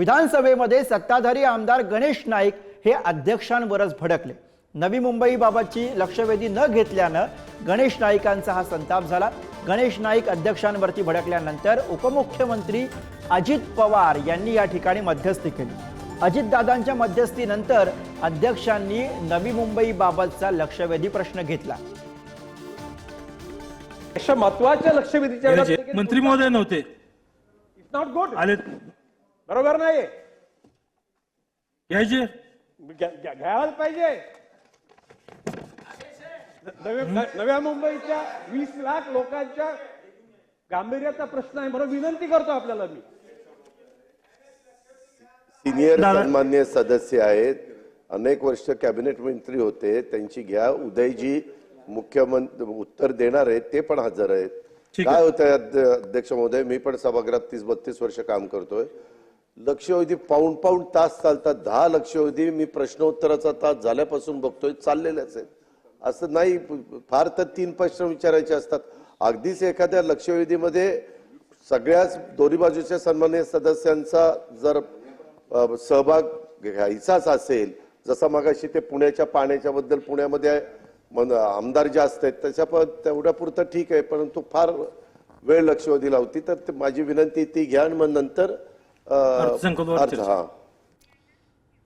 विधानसभेमध्ये सत्ताधारी आमदार गणेश नाईक हे अध्यक्षांवरच भडकले. नवी मुंबईबाबतची लक्षवेधी न घेतल्यानं गणेश नाईकांचा हा संताप झाला. गणेश नाईक अध्यक्षांवरती भडकल्यानंतर उपमुख्यमंत्री अजित पवार यांनी या ठिकाणी मध्यस्थी केली. अजितदादांच्या मध्यस्थीनंतर अध्यक्षांनी नवी मुंबईबाबतचा लक्षवेधी प्रश्न घेतला. अशा महत्त्वाच्या लक्षवेधीच्या मंत्री महोदय नव्हते. बरोबर नाही. घ्यायचे? घ्या- घ्या- घ्यायलाच पाहिजे. नव्या न- नव्या मुंबईच्या वीस लाख लोकांच्या गांभीर्याचा प्रश्न आहे म्हणून विनंती करतो आपल्याला मी. सिनियर दादा- सन्मान्य सदस्य आहेत. अनेक वर्ष कॅबिनेट मंत्री होते. त्यांची घ्या उदयजी मुख्यमंत्री उत्तर देणार आहेत. ते पण हजर आहेत. ठीक काय होतंय अध्य- अध्यक्ष महोदय? मी पण सभागृहात तीस बत्तीस वर्ष काम करतोय. लक्षवेधी पाऊण पाऊण तास चालतात. दहा लक्षवेधी मी प्रश्नोत्तराचा तास झाल्यापासून बघतोय. चाललेलेच आहेत. असं नाही फार तर तीन प्रश्न विचारायचे असतात. अगदीच एखाद्या लक्षवेधीमध्ये सगळ्याच दोन्ही बाजूच्या सन्मान्य सदस्यांचा जर सहभाग घ्यायचाच असेल जसा मगाशी ते पुण्याच्या पाण्याच्या बद्दल पुण्यामध्ये मन- आमदार जास्त आहेत त्याच्या पण तेवढ्या पुरतं ठीक आहे परंतु फार वेळ लक्षवेधी लावती तर माझी विनंती ती घ्या आणि मग नंतर अ, अर्थसंकल्पावर अर्थ चर्चा. हा.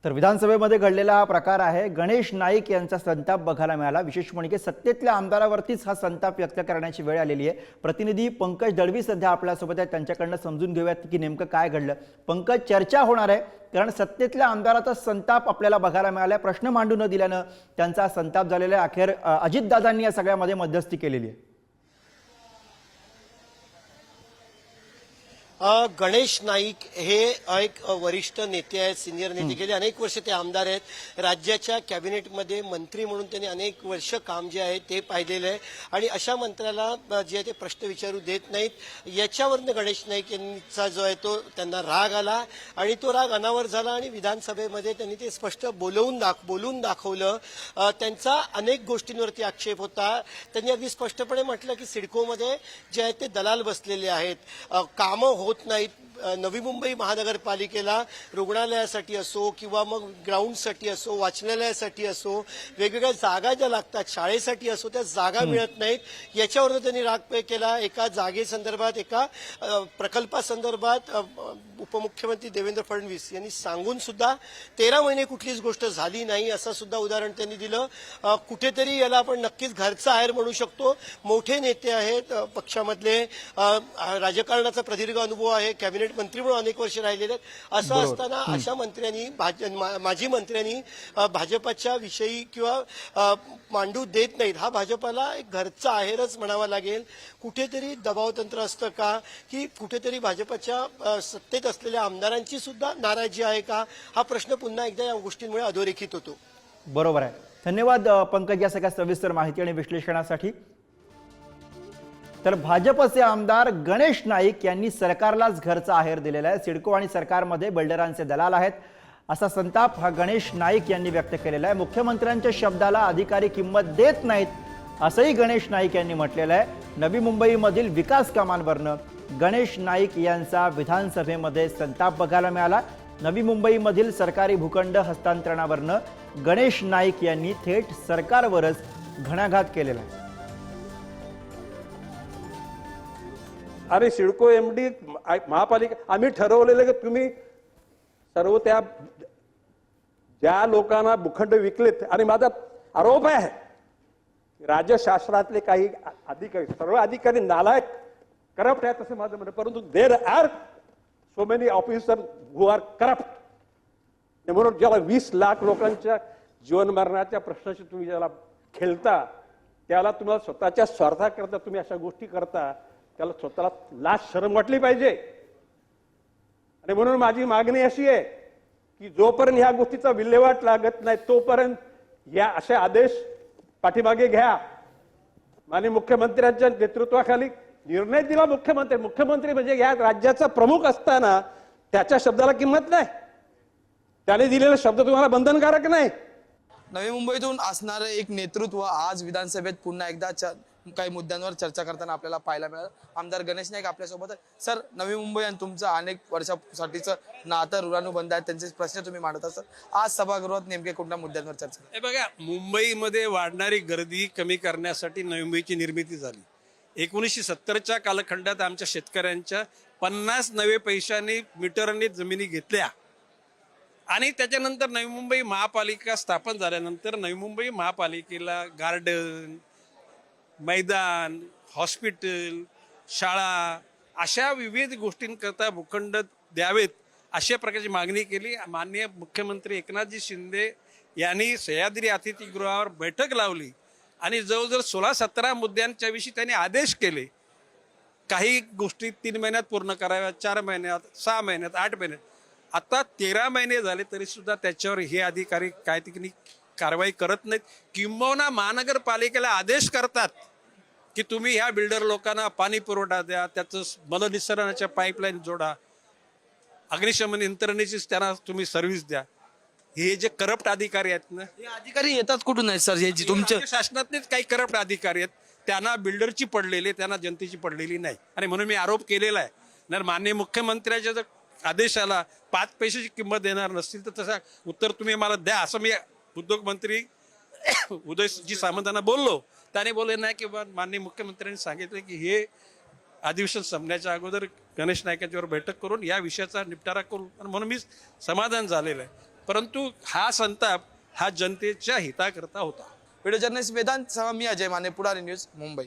तर विधानसभेमध्ये घडलेला हा प्रकार आहे. गणेश नाईक यांचा संताप बघायला मिळाला. विशेष म्हणजे सत्तेतल्या आमदारावरतीच हा संताप व्यक्त करण्याची वेळ आलेली आहे. प्रतिनिधी पंकज दळवी सध्या आपल्यासोबत आहेत. त्यांच्याकडनं समजून घेऊयात की नेमकं काय घडलं. पंकज चर्चा होणार आहे. कारण सत्तेतल्या आमदाराचा संताप आपल्याला बघायला मिळाला. आहे प्रश्न मांडू न दिल्यानं त्यांचा संताप झालेला आहे. अखेर अजितदादांनी या सगळ्यामध्ये मध्यस्थी केलेली आहे. गणेश नाईक हे एक वरिष्ठ नेते आहेत सिनियर नेते. गेले अनेक वर्ष ते आमदार आहेत. राज्याच्या कॅबिनेटमध्ये मंत्री म्हणून त्यांनी अनेक वर्ष काम जे आहे ते पाहिलेलं आहे. आणि अशा मंत्र्याला जे आहे ते प्रश्न विचारू देत नाहीत. याच्यावरनं गणेश नाईक यांचा जो आहे तो त्यांना राग आला. आणि तो राग अनावर झाला आणि विधानसभेमध्ये त्यांनी ते स्पष्ट बोलवून दाख बोलून दाखवलं. त्यांचा अनेक गोष्टींवरती आक्षेप होता. त्यांनी अगदी स्पष्टपणे म्हटलं की सिडकोमध्ये जे आहेत ते दलाल बसलेले आहेत. कामं होत नाहीत अ, नवी मुंबई महानगरपालिकेला रुग्णालयासाठी असो किंवा मग ग्राउंडसाठी असो वाचनालयासाठी असो वेगवेगळ्या जागा ज्या लागतात शाळेसाठी असो त्या जागा मिळत नाहीत. याच्यावर त्यांनी राग पे केला. एका जागेसंदर्भात एका प्रकल्पासंदर्भात उपमुख्यमंत्री देवेंद्र फडणवीस यांनी सांगून सुद्धा तेरा महिने कुठलीच गोष्ट झाली नाही असं सुद्धा उदाहरण त्यांनी दिलं. कुठेतरी याला आपण नक्कीच घरचा आहेर म्हणू शकतो. मोठे नेते आहेत पक्षामधले. राजकारणाचा प्रदीर्घ अनुभव आहे. कॅबिनेट मंत्री म्हणून अनेक वर्ष राहिलेले आहेत. असं असताना अशा मंत्र्यांनी माजी मंत्र्यांनी भाजपाच्या विषयी किंवा मांडू देत नाहीत. हा भाजपाला एक घरचा आहेरच म्हणावा लागेल. कुठेतरी दबावतंत्र असतं का? की कुठेतरी भाजपाच्या सत्तेत असलेल्या आमदारांची सुद्धा नाराजी आहे का? हा प्रश्न पुन्हा एकदा या गोष्टींमुळे अधोरेखित होतो. बरोबर आहे. धन्यवाद पंकज या सगळ्या सविस्तर माहिती आणि विश्लेषणासाठी. तर भाजपचे आमदार गणेश नाईक यांनी सरकारलाच घरचा आहेर दिलेला आहे. सिडको आणि सरकारमध्ये बिल्डरांचे दलाल आहेत. असा संताप हा गणेश नाईक यांनी व्यक्त केलेला आहे. मुख्यमंत्र्यांच्या शब्दाला अधिकारी किंमत देत नाहीत असंही गणेश नाईक यांनी म्हटलेलं आहे. नवी मुंबईमधील विकास कामांवरनं गणेश नाईक यांचा विधानसभेमध्ये संताप बघायला मिळाला. नवी मुंबईमधील सरकारी भूखंड हस्तांतरणावरनं गणेश नाईक यांनी थेट सरकारवरच घणाघात केलेला आहे. अरे सिडको एमडी महापालिका आम्ही ठरवलेलं की तुम्ही सर्व त्या ज्या लोकांना भूखंड विकलेत आणि माझा आरोप आहे राज्य शासनातले काही अधिकारी सर्व अधिकारी नालायक करप्ट आहेत असं माझं म्हणणं परंतु there are so many officer who are corrupt म्हणून ज्याला वीस लाख लोकांच्या जीवन मरणाच्या प्रश्नाशी तुम्ही ज्याला खेळता त्याला तुम्हाला स्वतःच्या स्वार्थाकरता तुम्ही अशा गोष्टी करता त्याला स्वतःला लाज शरम वाटली पाहिजे. आणि म्हणून माझी मागणी अशी आहे की जोपर्यंत ह्या गोष्टीचा विल्हेवाट लागत नाही तोपर्यंत या असे आदेश पाठीमागे घ्या. माननीय मुख्यमंत्र्यांच्या नेतृत्वाखाली निर्णय दिला मुख्यमंत्री. मुख्यमंत्री म्हणजे या राज्याचा प्रमुख असताना त्याच्या शब्दाला किंमत नाही. त्याने दिलेला शब्द तुम्हाला बंधनकारक नाही. नवी मुंबईतून असणारे एक नेतृत्व आज विधानसभेत पुन्हा एकदा काही मुद्द्यांवर चर्चा करताना आपल्याला पाहायला मिळालं. आमदार गणेश नाईक आपल्यासोबत सर नवी मुंबई आणि तुमचं अनेक वर्षासाठीचं नातं ऋणानुबंध आहे. त्यांचे प्रश्न तुम्ही मांडत असतात आज सभागृहात नेमके कोणत्या मुद्द्यांवर चर्चा हे बघा मुंबईमध्ये वाढणारी गर्दी कमी करण्यासाठी नवी मुंबईची निर्मिती झाली. एकोणीसशे सत्तरच्या कालखंडात आमच्या शेतकऱ्यांच्या पन्नास नवे पैशांनी मीटरने जमिनी घेतल्या. आणि त्याच्यानंतर नवी मुंबई महापालिका स्थापन झाल्यानंतर नवी मुंबई महापालिकेला गार्डन मैदान हॉस्पिटल शाळा अशा विविध गोष्टींकरता भूखंड द्यावेत अशा प्रकारची मागणी केली. माननीय मुख्यमंत्री एकनाथजी शिंदे यांनी सह्याद्री अतिथीगृहावर बैठक लावली आणि जवळजवळ सोळा सतरा मुद्द्यांच्या विषयी त्यांनी आदेश केले. काही गोष्टी तीन महिन्यात पूर्ण कराव्यात चार महिन्यात सहा महिन्यात आठ महिन्यात. आता तेरा महिने झाले तरीसुद्धा त्याच्यावर हे अधिकारी काय तिकडे कारवाई करत नाहीत. किंबहुना महानगरपालिकेला आदेश करतात. की तुम्ही ह्या बिल्डर लोकांना पाणी पुरवठा द्या त्याचं मलनिसरणाच्या पाईपलाईन जोडा अग्निशमन यंत्रणेची त्यांना तुम्ही सर्व्हिस द्या. हे जे करप्ट अधिकारी आहेत ना हे अधिकारी येतात कुठून आहेत सर? हे जी तुमच्या राज्य शासनातलेच काही करप्ट अधिकारी आहेत. त्यांना बिल्डरची पडलेली त्यांना जनतेची पडलेली नाही. आणि म्हणून मी आरोप केलेला आहे. जर माननीय मुख्यमंत्र्याच्या जर आदेशाला पाच पैशाची किंमत देणार नसतील तर तसा उत्तर तुम्ही मला द्या. असं मी उद्योग मंत्री उदयजी सामंतांना बोललो त्याने बोलले नाही की बा माननीय मुख्यमंत्र्यांनी सांगितलं की हे अधिवेशन संपण्याच्या अगोदर गणेश नायकांच्यावर बैठक करून या विषयाचा निपटारा करू. म्हणून मी समाधान झालेलं आहे. परंतु हा संताप हा जनतेच्या हिताकरता होता. व्हिडिओ जर्नलिस्ट वेदांत सह मी अजय माने पुढारी न्यूज मुंबई.